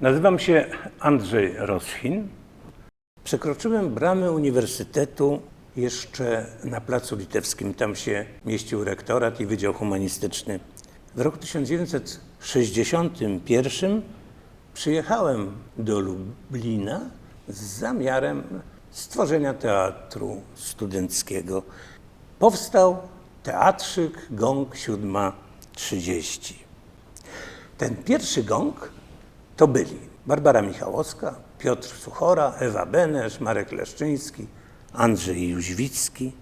Nazywam się Andrzej Roschin. Przekroczyłem bramy uniwersytetu jeszcze na Placu Litewskim. Tam się mieścił rektorat i Wydział Humanistyczny. W roku 1961 przyjechałem do Lublina z zamiarem stworzenia teatru studenckiego. Powstał teatrzyk Gong 7.30. Ten pierwszy gong to byli Barbara Michałowska, Piotr Suchora, Ewa Benesz, Marek Leszczyński, Andrzej Jóźwicki.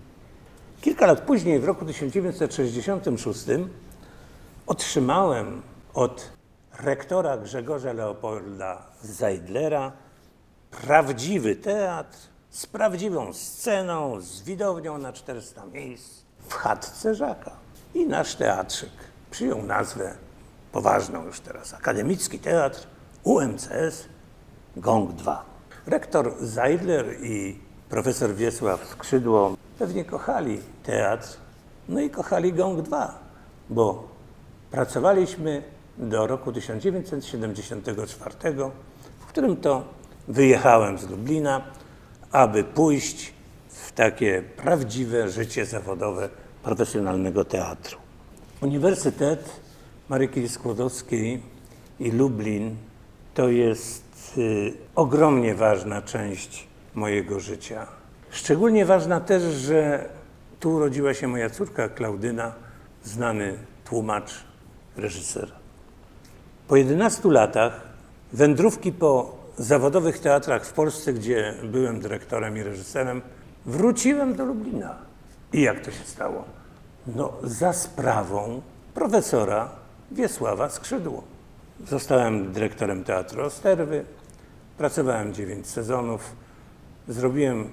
Kilka lat później, w roku 1966, otrzymałem od rektora Grzegorza Leopolda Zajdlera prawdziwy teatr z prawdziwą sceną, z widownią na 400 miejsc w chatce Żaka. I nasz teatrzyk przyjął nazwę poważną już teraz, Akademicki Teatr UMCS Gong 2. Rektor Zajdler i profesor Wiesław Skrzydło pewnie kochali teatr, no i kochali Gong 2, bo pracowaliśmy do roku 1974, w którym to wyjechałem z Lublina, aby pójść w takie prawdziwe życie zawodowe profesjonalnego teatru. Uniwersytet Maryki Skłodowskiej i Lublin to jest y, ogromnie ważna część mojego życia. Szczególnie ważna też, że tu urodziła się moja córka Klaudyna, znany tłumacz, reżyser. Po 11 latach wędrówki po zawodowych teatrach w Polsce, gdzie byłem dyrektorem i reżyserem, wróciłem do Lublina. I jak to się stało? No, za sprawą profesora Wiesława Skrzydło. Zostałem dyrektorem Teatru Osterwy, pracowałem 9 sezonów, zrobiłem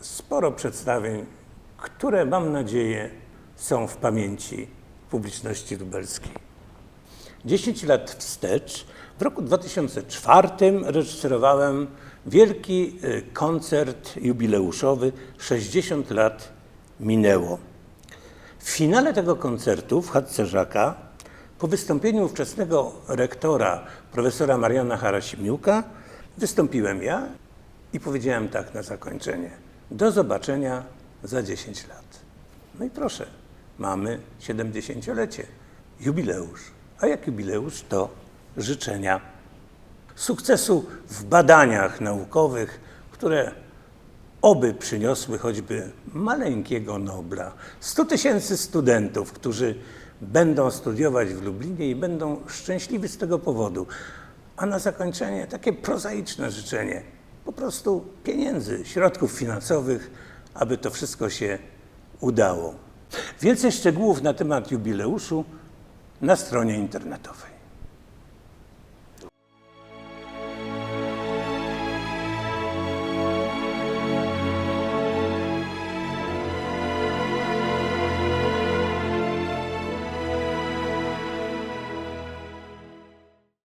sporo przedstawień, które mam nadzieję są w pamięci publiczności lubelskiej. 10 lat wstecz, w roku 2004 reżyserowałem wielki y, koncert jubileuszowy 60 lat minęło. W finale tego koncertu w Chatce Żaka, po wystąpieniu ówczesnego rektora, profesora Mariana Harasimiuka, wystąpiłem ja i powiedziałem tak na zakończenie. Do zobaczenia za 10 lat. No i proszę, mamy 70-lecie, jubileusz. A jak jubileusz, to życzenia sukcesu w badaniach naukowych, które oby przyniosły choćby maleńkiego Nobla. 100 tysięcy studentów, którzy będą studiować w Lublinie i będą szczęśliwi z tego powodu. A na zakończenie takie prozaiczne życzenie, po prostu pieniędzy, środków finansowych, aby to wszystko się udało. Więcej szczegółów na temat jubileuszu na stronie internetowej.